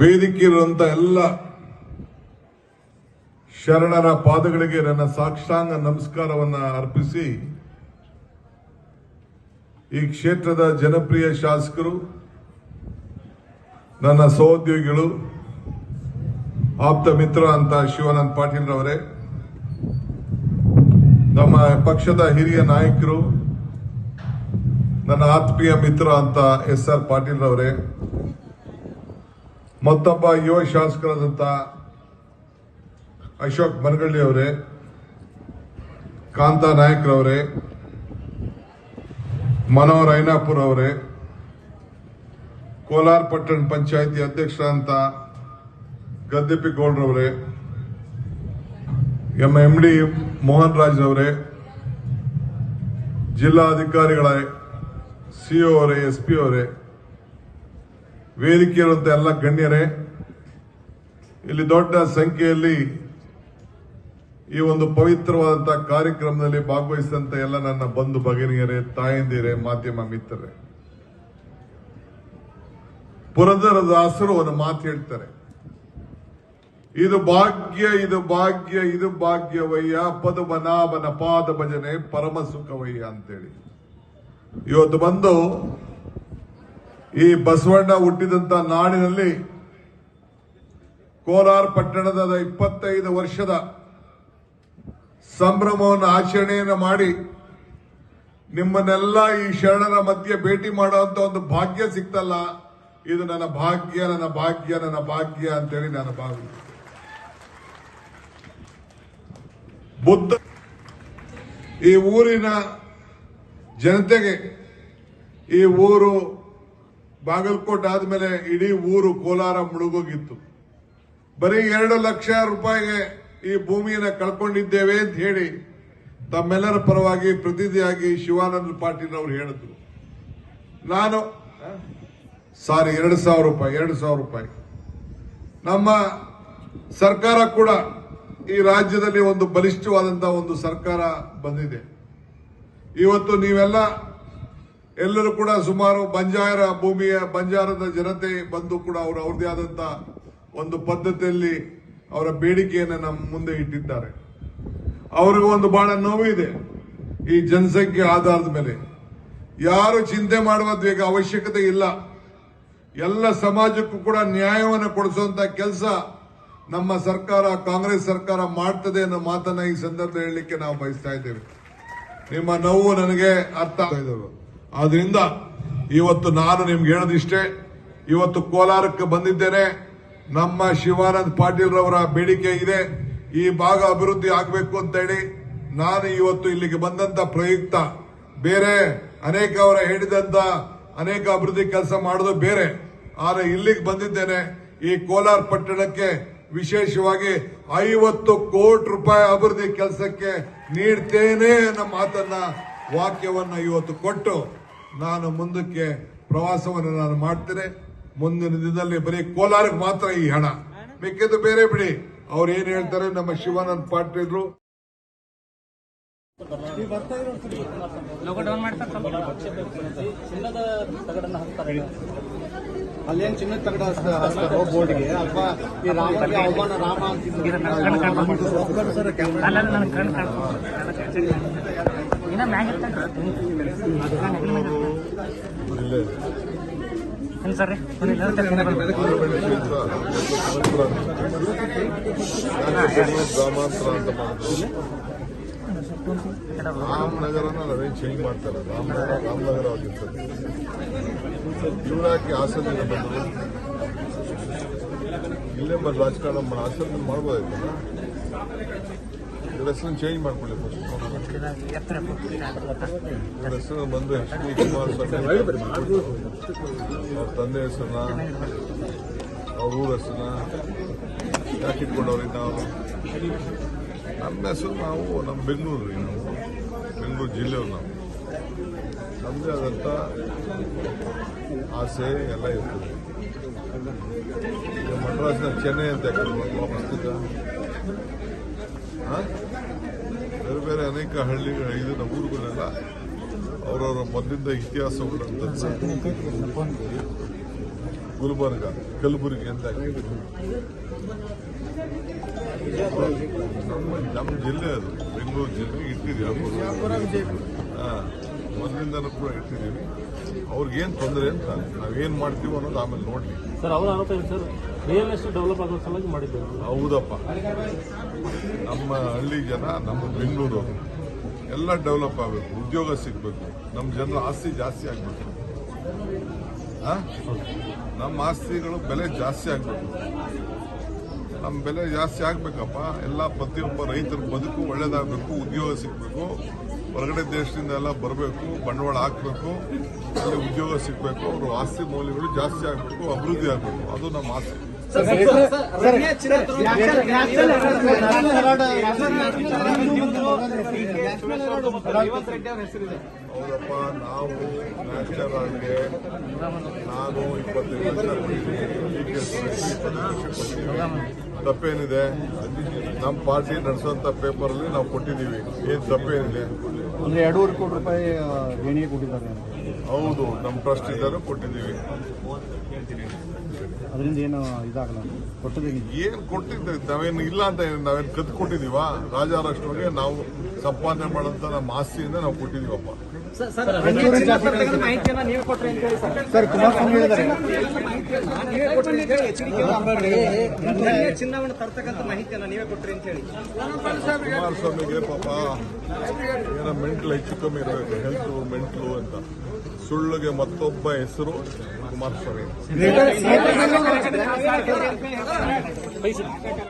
ವೇದಿಕೆಯಿರುವಂತ ಎಲ್ಲ ಶರಣರ ಪಾದಗಳಿಗೆ ನನ್ನ ಸಾಕ್ಷಾಂಗ ನಮಸ್ಕಾರವನ್ನ ಅರ್ಪಿಸಿ ಈ ಕ್ಷೇತ್ರದ ಜನಪ್ರಿಯ ಶಾಸಕರು, ನನ್ನ ಸಹೋದ್ಯೋಗಿಗಳು, ಆಪ್ತ ಮಿತ್ರ ಅಂತ ಶಿವಾನಂದ್ ಪಾಟೀಲ್ ರವರೇ, ನಮ್ಮ ಪಕ್ಷದ ಹಿರಿಯ ನಾಯಕರು, ನನ್ನ ಆತ್ಮೀಯ ಮಿತ್ರ ಅಂತ ಎಸ್ ಆರ್ ಪಾಟೀಲ್ ರವರೇ ಮತ್ತೊಬ್ಬ ಯುವ ಶಾಸಕರಾದಂತ ಅಶೋಕ್ ಮನಗಳ್ಳಿ ಅವರೇ, ಕಾಂತಾ ನಾಯಕ್ರವರೇ ಮನೋಹರ್ ಐನಾಪುರ್ ಅವರೇ, ಕೋಲಾರ ಪಟ್ಟಣ ಪಂಚಾಯಿತಿ ಅಧ್ಯಕ್ಷರಾದಂತ ಗದ್ದೆಪ್ಪಿಗೌಡ್ರವರೇ M M D Mohan Raj ಅವರೇ ಜಿಲ್ಲಾಧಿಕಾರಿಗಳ ಸಿಒ ಅವರೇ, ಎಸ್ ಪಿ ಅವರೇ ವೇದಿಕೆ ಇರುವಂತ ಎಲ್ಲ ಗಣ್ಯರೇ, ಇಲ್ಲಿ ದೊಡ್ಡ ಸಂಖ್ಯೆಯಲ್ಲಿ ಈ ಒಂದು ಪವಿತ್ರವಾದಂತಹ ಕಾರ್ಯಕ್ರಮದಲ್ಲಿ ಭಾಗವಹಿಸಿದಂತ ಎಲ್ಲ ನನ್ನ ಬಂಧು ಭಗಿನಿಯರೇ, ತಾಯಂದಿರೇ, ಮಾಧ್ಯಮ ಮಿತ್ರರೇ. ಪುರದರದಾಸರು ಒಂದು ಮಾತು ಹೇಳ್ತಾರೆ. ಇದು ಭಾಗ್ಯ ಇದು ಭಾಗ್ಯ, ಇದು ಭಾಗ್ಯವಯ್ಯ, ಪದುಮನಾಭನ ಪಾದ ಭಜನೆ ಪರಮ ಸುಖವಯ್ಯ ಅಂತೇಳಿ. ಇವತ್ತು ಬಂದು ಈ ಬಸವಣ್ಣ ಹುಟ್ಟಿದಂತ ನಾಡಿನಲ್ಲಿ ಕೋಲಾರ ಪಟ್ಟಣದ ಇಪ್ಪತ್ತೈದು ವರ್ಷದ ಸಂಭ್ರಮವನ್ನು ಆಚರಣೆಯನ್ನು ಮಾಡಿ ನಿಮ್ಮನ್ನೆಲ್ಲ ಈ ಶರಣರ ಮಧ್ಯೆ ಭೇಟಿ ಮಾಡುವಂತ ಒಂದು ಭಾಗ್ಯ ಸಿಕ್ತಲ್ಲ, ಇದು ನನ್ನ ಭಾಗ್ಯ ನನ್ನ ಭಾಗ್ಯ ನನ್ನ ಭಾಗ್ಯ ಅಂತೇಳಿ ನಾನು ಭಾವಿ ಬುದ್ಧ ಈ ಊರಿನ ಜನತೆಗೆ ಈ ಊರು ಬಾಗಲಕೋಟೆ ಆದ್ಮೇಲೆ ಇಡೀ ಊರು ಕೋಲಾರ ಮುಳುಗೋಗಿತ್ತು. ಬರೀ ಎರಡು ಲಕ್ಷ ರೂಪಾಯಿಗೆ ಈ ಭೂಮಿಯನ್ನು ಕಳ್ಕೊಂಡಿದ್ದೇವೆ ಅಂತ ಹೇಳಿ ತಮ್ಮೆಲ್ಲರ ಪರವಾಗಿ ಪ್ರತಿನಿಧಿಯಾಗಿ ಶಿವಾನಂದ ಪಾಟೀಲ್ ಅವರು ಹೇಳಿದ್ರು. ನಾನು, ಸಾರಿ, ಎರಡು ಸಾವಿರ ರೂಪಾಯಿ, ಎರಡು ಸಾವಿರ ರೂಪಾಯಿ. ನಮ್ಮ ಸರ್ಕಾರ ಕೂಡ ಈ ರಾಜ್ಯದಲ್ಲಿ ಒಂದು ಬಲಿಷ್ಠವಾದಂತಹ ಒಂದು ಸರ್ಕಾರ ಬಂದಿದೆ. ಇವತ್ತು ನೀವೆಲ್ಲ ಎಲ್ಲರೂ ಕೂಡ ಸುಮಾರು ಬಂಜಾರ ಭೂಮಿಯ ಬಂಜಾರದ ಜನತೆ ಬಂದು ಕೂಡ ಅವರು ಅವ್ರದೇ ಆದಂತ ಒಂದು ಪದ್ಧತಿಯಲ್ಲಿ ಅವರ ಬೇಡಿಕೆಯನ್ನು ನಮ್ಮ ಮುಂದೆ ಇಟ್ಟಿದ್ದಾರೆ. ಅವ್ರಿಗೂ ಒಂದು ಬಹಳ ನೋವು ಇದೆ ಈ ಜನಸಂಖ್ಯೆ ಆಧಾರದ ಮೇಲೆ. ಯಾರು ಚಿಂತೆ ಮಾಡುವ ಬೇಗ ಅವಶ್ಯಕತೆ ಇಲ್ಲ. ಎಲ್ಲ ಸಮಾಜಕ್ಕೂ ಕೂಡ ನ್ಯಾಯವನ್ನು ಕೊಡಿಸುವಂತ ಕೆಲಸ ನಮ್ಮ ಸರ್ಕಾರ, ಕಾಂಗ್ರೆಸ್ ಸರ್ಕಾರ ಮಾಡ್ತದೆ ಅನ್ನೋ ಮಾತನ್ನ ಈ ಸಂದರ್ಭ ಹೇಳಲಿಕ್ಕೆ ನಾವು ಬಯಸ್ತಾ ಇದ್ದೇವೆ. ನಿಮ್ಮ ನೋವು ನನಗೆ ಅರ್ಥ ಇದ್ದಾವೆ ಆದ್ರಿಂದ ಇವತ್ತು ನಾನು ನಿಮ್ಗೆ ಹೇಳೋದಿಷ್ಟೇ ಇವತ್ತು ಕೋಲಾರಕ್ಕೆ ಬಂದಿದ್ದೇನೆ. ನಮ್ಮ ಶಿವಾನಂದ್ ಪಾಟೀಲ್ ರವರ ಬೇಡಿಕೆ ಇದೆ. ಈ ಭಾಗ ಅಭಿವೃದ್ಧಿ ಆಗಬೇಕು ಅಂತ ಹೇಳಿ ನಾನು ಇವತ್ತು ಇಲ್ಲಿಗೆ ಬಂದಂತ ಪ್ರಯುಕ್ತ. ಬೇರೆ ಅನೇಕ ಅವರ ಹೇಳಿದಂತ ಅನೇಕ ಅಭಿವೃದ್ಧಿ ಕೆಲಸ ಮಾಡೋದು ಬೇರೆ. ಆದರೆ ಇಲ್ಲಿಗೆ ಬಂದಿದ್ದೇನೆ. ಈ ಕೋಲಾರ ಪಟ್ಟಣಕ್ಕೆ ವಿಶೇಷವಾಗಿ ಐವತ್ತು ಕೋಟಿ ರೂಪಾಯಿ ಅಭಿವೃದ್ಧಿ ಕೆಲಸಕ್ಕೆ ನೀಡ್ತೇನೆ ಅನ್ನೋ ಮಾತನ್ನ ವಾಕ್ಯವನ್ನ ಇವತ್ತು ಕೊಟ್ಟು ನಾನು ಮುಂದಕ್ಕೆ ಪ್ರವಾಸವನ್ನು ನಾನು ಮಾಡ್ತೇನೆ. ಮುಂದಿನ ದಿನದಲ್ಲಿ ಬರೀ ಕೋಲಾರಕ್ಕೆ ಮಾತ್ರ ಈ ಹಣ. ಮಿಕ್ಕಿದ್ದು ಬೇರೆ ಬಿಡಿ. ಅವ್ರು ಏನ್ ಹೇಳ್ತಾರೆ ನಮ್ಮ ಶಿವಾನಂದ್ ಪಾಟೀಲ್ರು ಲೋಗೋ ಡೌನ್ ಮಾಡ್ತಾರೆ ಸ್ವಲ್ಪ. ಚಿನ್ನದ ತಗಡನ್ನ ಹಾಕ್ತಾರೆ ಅಲ್ಲೇನ್ ಚಿನ್ನದ ತಗಡ ಬೋರ್ಡ್ಗೆ. ಅಥವಾ ಈ ರಾಮನಿಗೆ ಅವಮಾನ ರಾಮ ಅಂತಿದ್ರು. ಇನ್ನ ಮ್ಯಾಗ ಸರ್ ಇಲ್ಲ ರಾಮನಗರನ ಅರೇಂಜ್ ಚೇಂಜ್ ಮಾಡ್ತಾರೆ ರಾಮನಗರ ರಾಮನಗರ ಆಗಿರ್ತದೆ. ಇವರಾಕಿ ಹಾಸನಿಂದ ಬಂದರು. ಇಲ್ಲೇ ಬಂದು ರಾಜಕಾರಣ ಹಾಸನ ಮಾಡ್ಬೋದಾಯ್ತಲ್ಲ ಇವ್ರ ಹೆಸರನ್ನು ಚೇಂಜ್ ಮಾಡ್ಕೊಳ್ಳಿ ಇವ್ರ ಹೆಸರು ಬಂದು ಎಚ್ ಡಿ ಕುಮಾರಸ್ವಾಮಿ ಅವ್ರ ತಂದೆ ಹೆಸರನ್ನ ಅವ್ರ ಊರ ಹೆಸರನ್ನ ಯಾಕೆ ಇಟ್ಕೊಂಡವ್ರಿ ನಾವು? ನಮ್ಮ ಹೆಸರು ನಾವು ನಮ್ಮ ಬೆಂಗಳೂರು ರೀ ನಾವು. ಬೆಂಗಳೂರು ಜಿಲ್ಲೆಯವ್ರು ನಾವು. ನಮ್ಮದೇ ಆದಂಥ ಆಸೆ ಎಲ್ಲ ಇರ್ತದೆ. ಮಡ್ರಾಸ್ನ ಚೆನ್ನೈ ಅಂತ ವಾಪಸ್ ಹಳ್ಳಿಗಳ ನಮ್ಮ ಊರುಗಳೆಲ್ಲ ಅವರವರ ಮೊದಲಿಂದ ಇತಿಹಾಸಗಳಂತ ಗುಲ್ಬರ್ಗ ಕಲಬುರಗಿ ಅಂತ ನಮ್ಮ ನಮ್ಮ ಜಿಲ್ಲೆ ಅದು. ಬೆಂಗಳೂರು ಜಿಲ್ಲೆ ಇಟ್ಟಿದ್ದೀವಿ ಹಾ ಮೊದಲಿಂದನೂ ಕೂಡ ಇಟ್ಟಿದ್ದೀವಿ. ಅವ್ರಿಗೇನು ತೊಂದರೆ ಅಂತ ನಾವೇನು ಮಾಡ್ತೀವಿ ಅನ್ನೋದು ಆಮೇಲೆ ನೋಡಿ ಸರ್ ಅವರ ಆರೋಪ ಏನು ಸರ್? ರಿಯಲ್ ಎಸ್ಟೇಟ್ ಡೆವಲಪ್ ಆಗೋ ಸಲುವಾಗಿ ಮಾಡಿದ್ದೇವೆ. ಹೌದಪ್ಪ. ನಮ್ಮ ಹಳ್ಳಿ ಜನ ನಮ್ಮ ಬೆಂಗಳೂರು ಎಲ್ಲ ಡೆವಲಪ್ ಆಗಬೇಕು, ಉದ್ಯೋಗ ಸಿಗಬೇಕು. ನಮ್ಮ ಜನರ ಆಸ್ತಿ ಜಾಸ್ತಿ ಆಗಬೇಕು. ನಮ್ಮ ಆಸ್ತಿಗಳು ಬೆಲೆ ಜಾಸ್ತಿ ಆಗಬೇಕು. ನಮ್ಮ ಬೆಲೆ ಜಾಸ್ತಿ ಆಗಬೇಕಪ್ಪ. ಎಲ್ಲ ಪ್ರತಿಯೊಬ್ಬ ರೈತರ ಬದುಕು ಒಳ್ಳೇದಾಗಬೇಕು, ಉದ್ಯೋಗ ಸಿಗಬೇಕು. ಹೊರಗಡೆ ದೇಶದಿಂದ ಎಲ್ಲ ಬರಬೇಕು, ಬಂಡವಾಳ ಹಾಕಬೇಕು. ಅಲ್ಲಿ ಉದ್ಯೋಗ ಸಿಗಬೇಕು. ಅವ್ರ ಆಸ್ತಿ ಮೌಲ್ಯಗಳು ಜಾಸ್ತಿ ಆಗಬೇಕು, ಅಭಿವೃದ್ಧಿ ಆಗಬೇಕು. ಅದು ನಮ್ಮ ಆಸೆ ಹೌದಪ್ಪ ನಾವು ನ್ಯಾಷನಲ್ ಆಗಿ ನಾನು ಇಪ್ಪತ್ತೈದು ಕೊಟ್ಟಿದ್ದೀನಿ ತಪ್ಪೇನಿದೆ ನಮ್ಮ ಪಾರ್ಟಿ ನಡೆಸುವಂತ ಪೇಪರ್ ಅಲ್ಲಿ ನಾವು ಕೊಟ್ಟಿದ್ದೀವಿ ಏನ್ ತಪ್ಪೇನಿದೆ ಅಂದ್ರೆ ಎರಡೂವರೆ ಕೋಟಿ ರೂಪಾಯಿ ದೇಣಿಗೆ ಕೊಟ್ಟಿದ್ದಾರೆ ಹೌದು ನಮ್ಮ ಟ್ರಸ್ಟ್ ಇದ್ದಾರೆ ಕೊಟ್ಟಿದ್ದೀವಿ. ಅದರಿಂದ ಏನು ಇದಾಗಲ್ಲ ಕೊಟ್ಟಿದ್ದೀನಿ ಏನು ಕೊಟ್ಟಿದ್ದೆ ನಾವೇನು ಇಲ್ಲ ಅಂತ ನಾವೇನು ಕದ್ದು ಕತ್ ಕೊಟ್ಟಿದೀವ ರಾಜಾರಾಷ್ಟ್ರವಾಗಿ ನಾವು ಸಂಪಾದನೆ ಮಾಡೋಂಥ ನಮ್ಮ ಆಸ್ತಿಯಿಂದ ನಾವು ಕೊಟ್ಟಿದೀವಪ್ಪ ಅಪ್ಪ ನೀವು ಕೊಟ್ರಿ ಅಂತ ಹೇಳಿ ಸರ್ ಕುಮಾರಸ್ವಾಮಿ ಹೇಳಿದ್ದಾರೆ ನೀವೇ ಕೊಟ್ರಿ ಅಂತ ಹೇಳಿ ಎಚ್ಚರಿಕೆ ಚಿನ್ನವನ್ನು ತರ್ತಕ್ಕಂಥ ಮಾಹಿತಿಯನ್ನ ನೀವೇ ಕೊಟ್ರಿ ಅಂತ ಹೇಳಿ ಕುಮಾರಸ್ವಾಮಿಗೆ ಪಾಪ ಏನೋ ಮೆಂಟ್ಲು ಹೆಚ್ಚು ಕಮ್ಮಿ ಇರಬೇಕು ಹೆಲ್ತ್ ಮೆಂಟ್ಲು ಅಂತ ಸುಳ್ಳುಗೆ ಮತ್ತೊಬ್ಬ ಹೆಸರು ಕುಮಾರಸ್ವಾಮಿ